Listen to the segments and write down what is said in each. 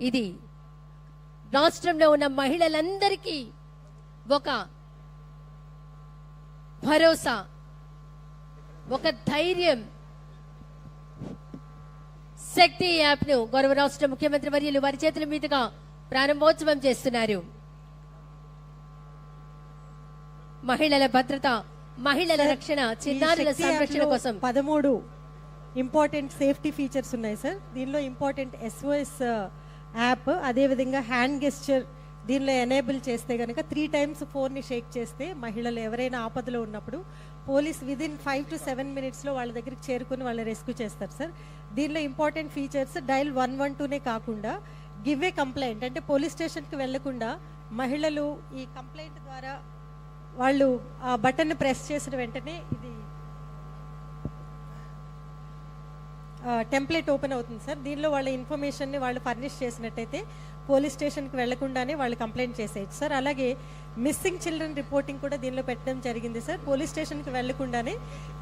ఇది రాష్ట్రంలో ఉన్న మహిళలందరికీ ఒక భరోసా ఒక ధైర్యం. శక్తి యాప్ను గౌరవ రాష్ట్ర ముఖ్యమంత్రి వర్యులు వారి చేతుల మీదుగా ప్రారంభోత్సవం చేస్తున్నారు. మహిళల భద్రత మహిళల రక్షణ చిన్నారుల సంరక్షణ కోసం. పదమూడు ఇంపార్టెంట్ సేఫ్టీ ఫీచర్స్ ఉన్నాయి సార్. దీనిలో ఇంపార్టెంట్ ఎస్ఓఎస్ యాప్ అదేవిధంగా హ్యాండ్ గెస్చర్ దీనిలో ఎనేబుల్ చేస్తే కనుక త్రీ టైమ్స్ ఫోన్ని షేక్ చేస్తే మహిళలు ఎవరైనా ఆపదలో ఉన్నప్పుడు police within five to seven మినిట్స్లో వాళ్ళ దగ్గరికి చేరుకుని వాళ్ళని రెస్క్యూ చేస్తారు సార్. దీనిలో important features dial one one టూనే కాకుండా గివ్ ఏ కంప్లైంట్ అంటే పోలీస్ స్టేషన్కి వెళ్ళకుండా మహిళలు ఈ కంప్లైంట్ ద్వారా వాళ్ళు ఆ బటన్ ప్రెస్ చేసిన వెంటనే ఇది టెంప్లెట్ ఓపెన్ అవుతుంది సార్. దీనిలో వాళ్ళ ఇన్ఫర్మేషన్ని వాళ్ళు ఫర్నిష్ చేసినట్టయితే పోలీస్ స్టేషన్కి వెళ్ళకుండానే వాళ్ళు కంప్లైంట్ చేసేయచ్చు సార్. అలాగే మిస్సింగ్ చిల్డ్రన్ రిపోర్టింగ్ కూడా దీనిలో పెట్టడం జరిగింది సార్. పోలీస్ స్టేషన్కి వెళ్ళకుండానే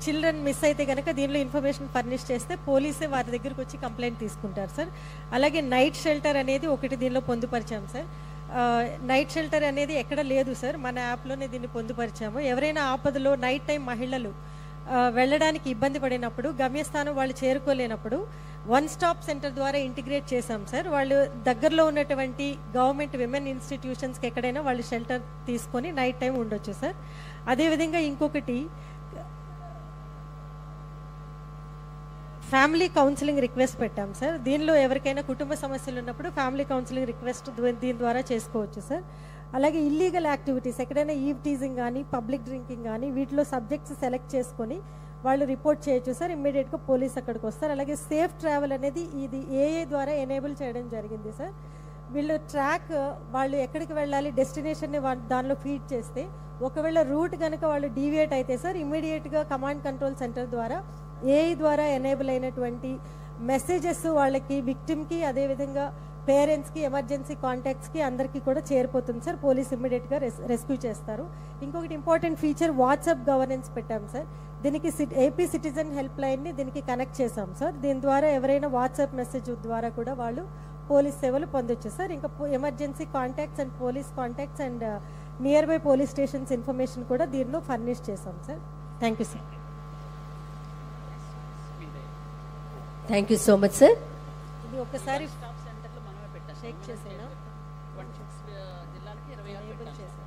చిల్డ్రన్ మిస్ అయితే కనుక దీనిలో ఇన్ఫర్మేషన్ ఫర్నిష్ చేస్తే పోలీసే వారి దగ్గరకు వచ్చి కంప్లైంట్ తీసుకుంటారు సార్. అలాగే నైట్ షెల్టర్ అనేది ఒకటి దీనిలో పొందుపరిచాం సార్. నైట్ షెల్టర్ అనేది ఎక్కడ లేదు సార్. మన యాప్లోనే దీన్ని పొందుపరిచాము. ఎవరైనా ఆపదలో నైట్ టైం మహిళలు వెళ్ళడానికి ఇబ్బంది పడినప్పుడు గమ్యస్థానం వాళ్ళు చేరుకోలేనప్పుడు వన్ స్టాప్ సెంటర్ ద్వారా ఇంటిగ్రేట్ చేశాం సార్. వాళ్ళు దగ్గరలో ఉన్నటువంటి గవర్నమెంట్ విమెన్ ఇన్స్టిట్యూషన్స్కి ఎక్కడైనా వాళ్ళు షెల్టర్ తీసుకొని నైట్ టైం ఉండొచ్చు సార్. అదేవిధంగా ఇంకొకటి ఫ్యామిలీ కౌన్సిలింగ్ రిక్వెస్ట్ పెట్టాం సార్. దీనిలో ఎవరికైనా కుటుంబ సమస్యలు ఉన్నప్పుడు ఫ్యామిలీ కౌన్సిలింగ్ రిక్వెస్ట్ దీని ద్వారా చేసుకోవచ్చు సార్. అలాగే ఇల్లీగల్ యాక్టివిటీస్ ఎక్కడైనా ఈవ్ టీజింగ్ కానీ పబ్లిక్ డ్రింకింగ్ కానీ వీటిలో సబ్జెక్ట్స్ సెలెక్ట్ చేసుకొని వాళ్ళు రిపోర్ట్ చేయొచ్చు. సార్ ఇమ్మీడియట్గా పోలీస్ అక్కడికి వస్తారు. అలాగే సేఫ్ ట్రావెల్ అనేది ఇది ఏఏ ద్వారా ఎనేబుల్ చేయడం జరిగింది సార్. వీళ్ళు ట్రాక్ వాళ్ళు ఎక్కడికి వెళ్ళాలి డెస్టినేషన్ని దానిలో ఫీడ్ చేస్తే ఒకవేళ రూట్ కనుక వాళ్ళు డీవియేట్ అయితే సార్ ఇమ్మీడియట్గా కమాండ్ కంట్రోల్ సెంటర్ ద్వారా ఏఐ ద్వారా ఎనేబుల్ అయినటువంటి మెసేజెస్ వాళ్ళకి విక్టిమ్కి అదేవిధంగా పేరెంట్స్కి ఎమర్జెన్సీ కాంటాక్ట్స్కి అందరికీ కూడా చేరిపోతుంది సార్. పోలీస్ ఇమ్మీడియట్గా రెస్ రెస్క్యూ చేస్తారు. ఇంకొకటి ఇంపార్టెంట్ ఫీచర్ వాట్సాప్ గవర్నెన్స్ పెట్టాం సార్. దీనికి ఏపీ సిటిజన్ హెల్ప్ లైన్ని దీనికి కనెక్ట్ చేసాం సార్. దీని ద్వారా ఎవరైనా వాట్సాప్ మెసేజ్ ద్వారా కూడా వాళ్ళు పోలీస్ సేవలు పొందొచ్చు సార్. ఇంకా emergency contacts and police contacts and nearby police stations information కూడా దీనిలో ఫర్నిష్ చేసాం sir. Thank you sir. Thank you so much sir. ఇది ఒకసారి షేక్ చేశాడు uh, జిల్లాలకి ఇరవై చేశాను